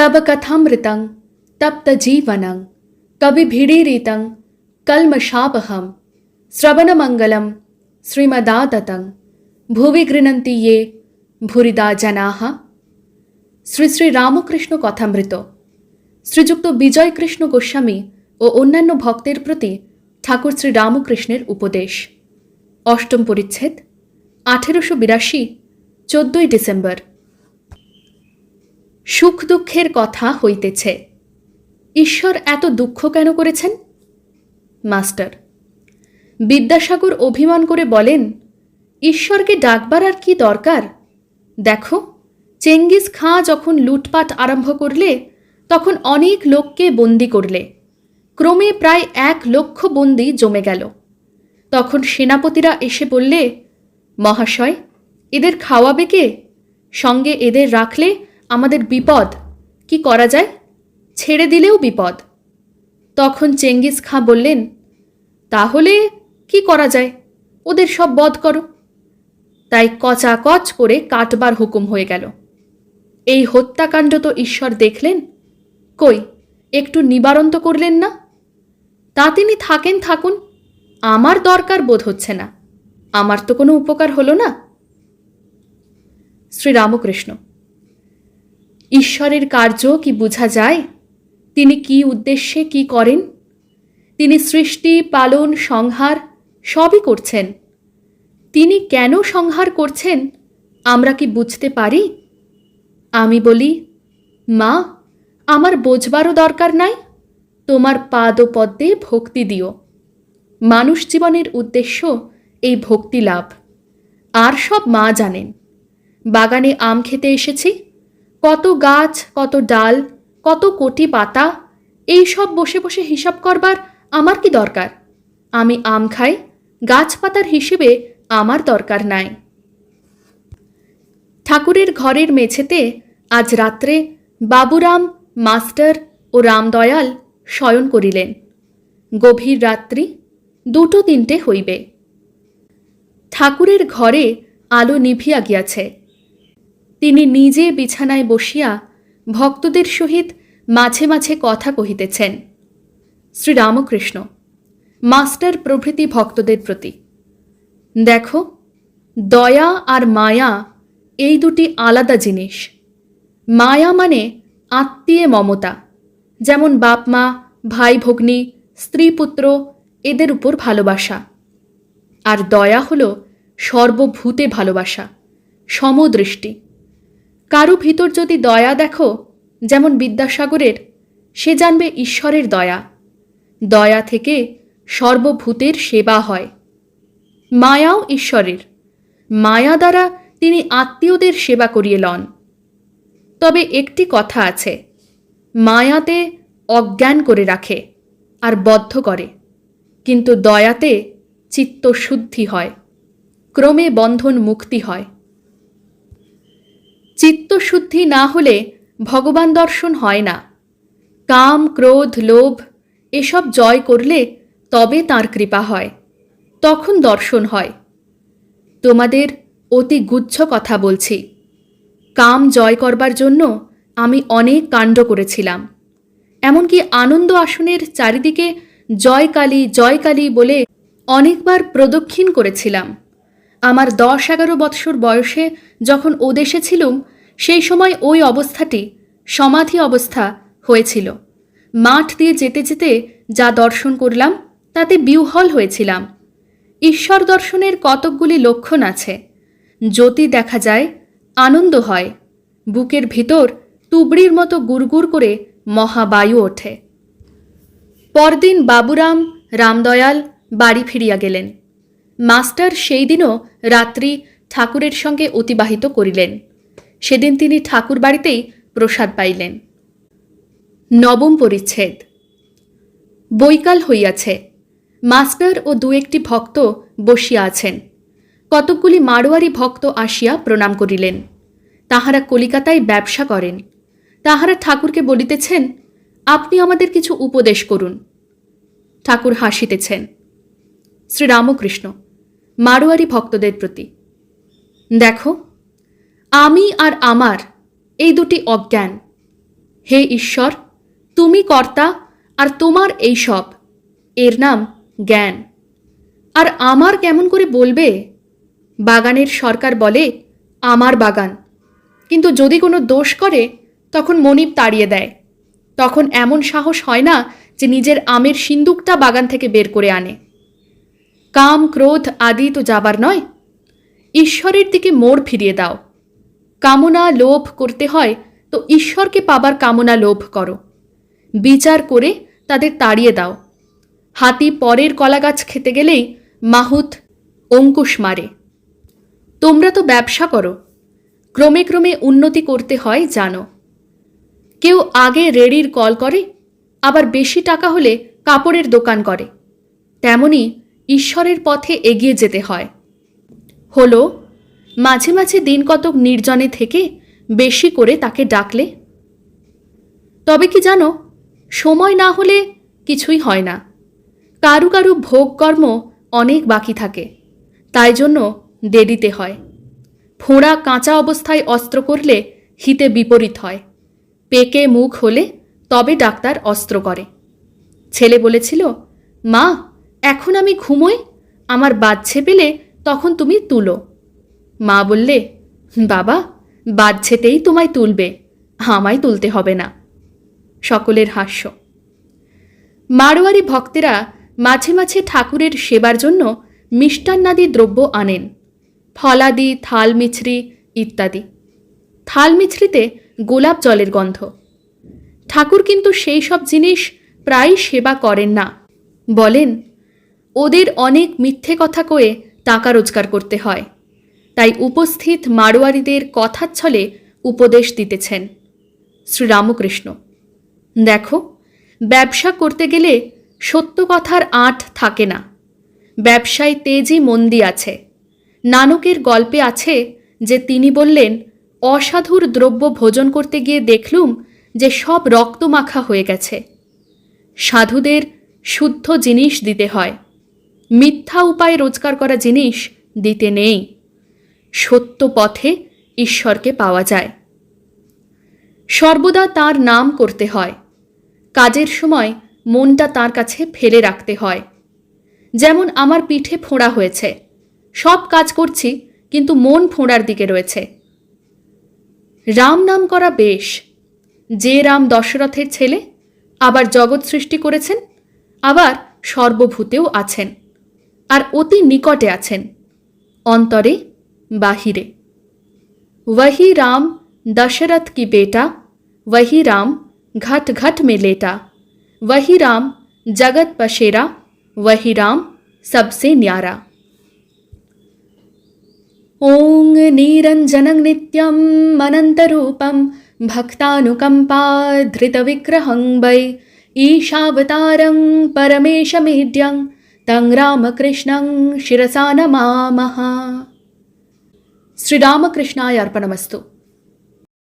तब कथामृतं तप्तजीवनं कविभिडीरितं कल्मषापहं श्रवणमङ्गलं श्रीमदाततं ভুবি গৃণন্তি ইয়ে ভুরিদা জানাহা শ্রী শ্রী রামকৃষ্ণ কথামৃত শ্রীযুক্ত বিজয় কৃষ্ণ গোস্বামী ও অন্যান্য ভক্তের প্রতি ঠাকুর শ্রী রামকৃষ্ণের উপদেশ অষ্টম পরিচ্ছেদ আঠেরোশো বিরাশি চোদ্দই ডিসেম্বর সুখ দুঃখের কথা হইতেছে। ঈশ্বর এত দুঃখ কেন করেছেন? মাস্টার, বিদ্যাসাগর অভিমান করে বলেন, ঈশ্বরকে ডাকবার আর কি দরকার? দেখো, চেঙ্গিস খাঁ যখন লুটপাট আরম্ভ করলে, তখন অনেক লোককে বন্দি করলে। ক্রমে প্রায় এক লক্ষ বন্দি জমে গেল। তখন সেনাপতিরা এসে বললে, মহাশয়, এদের খাওয়াবে কে? সঙ্গে এদের রাখলে আমাদের বিপদ, কি করা যায়? ছেড়ে দিলেও বিপদ। তখন চেঙ্গিস খাঁ বললেন, তাহলে কি করা যায়? ওদের সব বধ করো। তাই কচাকচ করে কাটবার হুকুম হয়ে গেল। এই হত্যাকাণ্ড তো ঈশ্বর দেখলেন? কই, একটু নিবারণ তো করলেন না? তা তিনি থাকেন, থাকুন, আমার দরকার বোধ হচ্ছে না। আমার তো কোনো উপকার হলো না। শ্রীরামকৃষ্ণ ঈশ্বরের কার্য কি বোঝা যায়? তিনি কি উদ্দেশ্যে কি করেন? তিনি সৃষ্টি, পালন, সংহার সবই করছেন। তিনি কেন সংহার করছেন? আমরা কি বুঝতে পারি? আমি বলি, মা, আমার বোঝবারও দরকার নাই। তোমার পাদ ও পদ্মে ভক্তি দিও। মানুষ জীবনের উদ্দেশ্য এই ভক্তি লাভ। আর সব মা জানেন। বাগানে আম খেতে এসেছি। কত গাছ, কত ডাল, কত কোটি পাতা, এই সব বসে বসে হিসাব করবার আমার কি দরকার? আমি আম খাই গাছপাতার হিসেবে আমার দরকার নাই। ঠাকুরের ঘরের মেঝেতে আজ রাত্রে বাবুরাম, মাস্টার ও রামদয়াল শয়ন করিলেন। গভীর রাত্রি দুটো তিনটে হইবে। ঠাকুরের ঘরে আলো নিভিয়া গিয়াছে। তিনি নিজে বিছানায় বসিয়া ভক্তদের সহিত মাঝে মাঝে কথা কহিতেছেন। শ্রীরামকৃষ্ণ মাস্টার প্রভৃতি ভক্তদের প্রতি, দেখো, দয়া আর মায়া এই দুটি আলাদা জিনিস। মায়া মানে আত্মীয় মমতা, যেমন বাপ মা ভাই ভগ্নী, স্ত্রী পুত্র, এদের উপর ভালোবাসা। আর দয়া হলো সর্বভূতে ভালোবাসা, সমদৃষ্টি। কারও ভিতর যদি দয়া দেখো, যেমন বিদ্যাসাগরের, সে জানবে ঈশ্বরের দয়া। দয়া থেকে সর্বভূতের সেবা হয়। মায়াও ঈশ্বরের। মায়া দ্বারা তিনি আত্মীয়দের সেবা করিয়ে লন। তবে একটি কথা আছে, মায়াতে অজ্ঞান করে রাখে আর বদ্ধ করে। কিন্তু দয়াতে চিত্তশুদ্ধি হয়। ক্রমে বন্ধন মুক্তি হয়। চিত্তশুদ্ধি না হলে ভগবান দর্শন হয় না। কাম, ক্রোধ, লোভ এসব জয় করলে তবে তার কৃপা হয়, তখন দর্শন হয়। তোমাদের অতি গুচ্ছ কথা বলছি। কাম জয় করবার জন্য আমি অনেক কাণ্ড করেছিলাম। এমনকি আনন্দ আসনের চারিদিকে জয়কালী জয়কালী বলে অনেকবার প্রদক্ষিণ করেছিলাম। আমার দশ এগারো বৎসর বয়সে যখন ও দেশে ছিলুম, সেই সময় ওই অবস্থাটি সমাধি অবস্থা হয়েছিল। মাঠ দিয়ে যেতে যেতে যা দর্শন করলাম, তাতে বিহ্বল হয়েছিলাম। ঈশ্বর দর্শনের কতকগুলি লক্ষণ আছে। জ্যোতি দেখা যায়, আনন্দ হয়। বুকের ভিতর তুবড়ির মতো গুড়গুড় করে মহাবায়ু ওঠে। পরদিন বাবুরাম, রামদয়াল বাড়ি ফিরিয়া গেলেন। মাস্টার সেই দিনও রাত্রি ঠাকুরের সঙ্গে অতিবাহিত করিলেন। সেদিন তিনি ঠাকুর বাড়িতেই প্রসাদ পাইলেন। নবম পরিচ্ছেদ। বৈকাল হইয়াছে। মাস্টার ও দু একটি ভক্ত বসিয়া আছেন। কতকগুলি মারোয়ারি ভক্ত আসিয়া প্রণাম করিলেন। তাহারা কলিকাতায় ব্যবসা করেন। তাহারা ঠাকুরকে বলিতেছেন, আপনি আমাদের কিছু উপদেশ করুন। ঠাকুর হাসিতেছেন। শ্রীরামকৃষ্ণ। মারোয়ারি ভক্তদের প্রতি। দেখো, আমি আর আমার এই দুটি অজ্ঞান। হে ঈশ্বর, তুমি কর্তা আর তোমার এই সব, এর নাম জ্ঞান। আর আমার কেমন করে বলবে? বাগানের সরকার বলে, আমার বাগান। কিন্তু যদি কোনো দোষ করে, তখন মনিব তাড়িয়ে দেয়। তখন এমন সাহস হয় না যে নিজের আমের সিন্দুকটা বাগান থেকে বের করে আনে। কাম, ক্রোধ আদি তো যাবার নয়। ঈশ্বরের দিকে মোড় ফিরিয়ে দাও। কামনা লোভ করতে হয়, তো ঈশ্বরকে পাবার কামনা লোভ করো। বিচার করে তাদের তাড়িয়ে দাও। হাতি পরের কলাগাছ খেতে গেলেই মাহুত অঙ্কুশ মারে। তোমরা তো ব্যবসা করো। ক্রমে ক্রমে উন্নতি করতে হয়, জানো। কেউ আগে রেডির কল করে, আবার বেশি টাকা হলে কাপড়ের দোকান করে। তেমনি ঈশ্বরের পথে এগিয়ে যেতে হয়। হলো, মাঝে মাঝে দিন কতক নির্জনে থেকে বেশি করে তাকে ডাকলে? তবে কি জানো, সময় না হলে কিছুই হয় না। কারু কারু ভোগকর্ম অনেক বাকি থাকে, তাই জন্য দেরিতে হয়। ফোঁড়া কাঁচা অবস্থায় অস্ত্র করলে হিতে বিপরীত হয়। পেকে মুখ হলে তবে ডাক্তার অস্ত্র করে। ছেলে বলেছিল, মা এখন আমি ঘুমোই, আমার বাচ্চে পেলে তখন তুমি তুলো। মা বললে, বাবা বাচ্ছেতেই তোমায় তুলবে, আমায় তুলতে হবে না। সকলের হাস্য। মারোয়ারি ভক্তেরা মাঝে মাঝে ঠাকুরের সেবার জন্য মিষ্টান্নাদি দ্রব্য আনেন, ফলাদি থাল মিছরি ইত্যাদি। থাল মিছরিতে গোলাপ জলের গন্ধ। ঠাকুর কিন্তু সেই সব জিনিস প্রায় সেবা করেন না। বলেন ওদের অনেক মিথ্যে কথা কয়ে টাকা রোজগার করতে হয়। তাই উপস্থিত মারোয়ারিদের কথার ছলে উপদেশ দিতেছেন শ্রীরামকৃষ্ণ। দেখো, ব্যবসা করতে গেলে সত্য কথার আঁট থাকে না। ব্যবসায় তেজি মন্দি আছে। নানকের গল্পে আছে যে তিনি বললেন, অসাধুর দ্রব্য ভোজন করতে গিয়ে দেখলুম যে সব রক্তমাখা হয়ে গেছে। সাধুদের শুদ্ধ জিনিস দিতে হয়। মিথ্যা উপায়ে রোজগার করা জিনিস দিতে নেই। সত্য পথে ঈশ্বরকে পাওয়া যায়। সর্বদা তার নাম করতে হয়। কাজের সময় মনটা তার কাছে ফেলে রাখতে হয়। যেমন আমার পিঠে ফোঁড়া হয়েছে। সব কাজ করছি, কিন্তু মন ফোঁড়ার দিকে রয়েছে। রাম নাম করা বেশ। যে রাম দশরথের ছেলে, আবার জগৎ সৃষ্টি করেছেন, আবার সর্বভূতেও আছেন। আর অতি নিকটে আছেন অন্তরে বাহিরে वही राम दशरथ की बेटा वही राम घट घट में लेटा वही राम जगत पशेरा वही राम सबसे न्यारा ॐ निरञ्जनं नित्यम् अनन्तरूपं भक्तानुकम्पाधृतविग्रहं वै ईशावतारं परमेशमेड्यं तं రామకృష్ణం శిరసా నమామహ. శ్రీరామకృష్ణాయ అర్పణమస్తు.